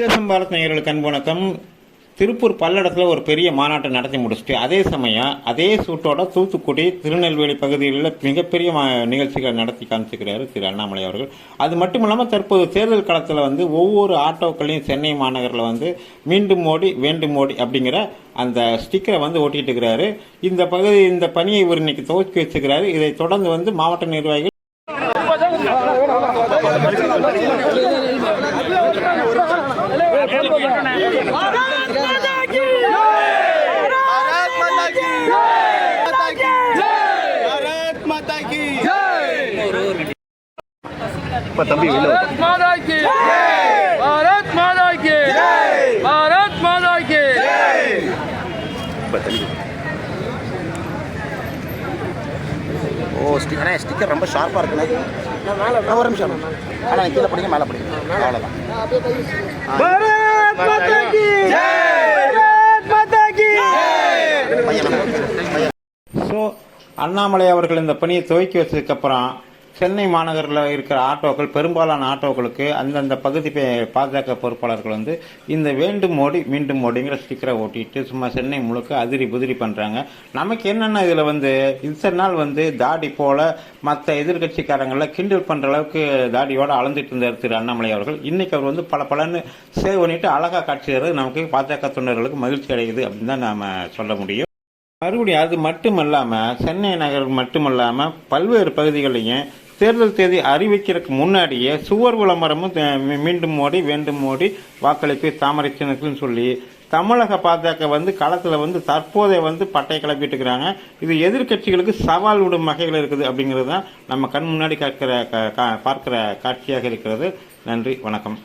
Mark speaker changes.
Speaker 1: தேசம் பாரத் நேயர்களுக்கு அன்பு வணக்கம். திருப்பூர் பல்லடத்தில் ஒரு பெரிய மாநாட்டை நடத்தி முடிச்சுட்டு அதே சமயம் அதே சூட்டோட தூத்துக்குடி திருநெல்வேலி பகுதிகளில் மிகப்பெரிய மா- நிகழ்ச்சிகளை நடத்தி காமிச்சுக்கிறாரு திரு அண்ணாமலை அவர்கள். அது மட்டும் இல்லாமல் தற்போது தேர்தல் களத்தில் வந்து ஒவ்வொரு ஆட்டோக்களையும் சென்னை மாநகரில் வந்து மீண்டும் மோடி வேண்டும் மோடி அப்படிங்கிற அந்த ஸ்டிக்கரை வந்து ஓட்டிட்டு இருக்கிறாரு இந்த பகுதி இந்த பணியை இவர் இன்னைக்கு துவக்கி வச்சிருக்கிறாரு இதை தொடர்ந்து வந்து மாவட்ட நிர்வாகிகள்
Speaker 2: இப்போ
Speaker 3: தம்பி பாரத் மாதாக்கு பாரத் மாதாக்கு பாரத் மாதாக்கு இப்போ தம்பி
Speaker 4: ஓ ஸ்டிக் அண்ணா ஸ்டிக்கர் ரொம்ப ஷார்ப்பாக இருக்குண்ணே. ஒரு நிமிஷம் அண்ணா. கீழே படிங்க மேலே படிங்க. அவ்வளோதான்
Speaker 2: பாரத்
Speaker 4: மாதாக்கு பாரத்
Speaker 1: ஸோ அண்ணாமலை அவர்கள் இந்த பணியை துவக்கி வச்சதுக்கப்புறம் சென்னை மாநகரில் இருக்கிற ஆட்டோக்கள் பெரும்பாலான ஆட்டோக்களுக்கு அந்தந்த பகுதி பே- பாஜக பொறுப்பாளர்கள் வந்து இந்த வேண்டும் மோடி மீண்டும் மோடிங்கிற ஸ்டிக்கரை ஓட்டிட்டு சும்மா சென்னை முழுக்க அதிரி புதிரி பண்ணுறாங்க நமக்கு என்னென்ன இதில் வந்து இத்தனை நாள் வந்து தாடி போல மற்ற எதிர்கட்சிக்காரங்களை கிண்டல் பண்ணுற அளவுக்கு தாடியோடு அளந்துட்டு இருந்தார் திரு அண்ணாமலை அவர்கள். இன்றைக்கி அவர் வந்து பல பலன்னு சேவ் பண்ணிட்டு அழகாக காட்சி தருவது நமக்கு பாஜக தொண்டர்களுக்கு மகிழ்ச்சி அடையுது அப்படின்னு தான் நாம் சொல்ல முடியும். மறுபடியும் அது மட்டும் இல்லாமல் சென்னை நகர் மட்டுமல்லாமல் பல்வேறு பகுதிகளையும் தேர்தல் தேதி அறிவிக்கிறதுக்கு முன்னாடியே சுவர் விளம்பரமும் மீண்டும் மோடி வேண்டும் மோடி வாக்களிப்பு தாமரை சின்னத்துன்னு சொல்லி தமிழக பாஜக வந்து களத்தில் வந்து தற்போதைய வந்து பட்டை கிளப்பிட்டு இருக்கிறாங்க இது எதிர்க்கட்சிகளுக்கு சவால் விடும் வகைகள் இருக்குது அப்படிங்கிறது தான் நம்ம கண் முன்னாடி கேட்கிற க- கா- பார்க்கிற காட்சியாக இருக்கிறது. நன்றி வணக்கம்.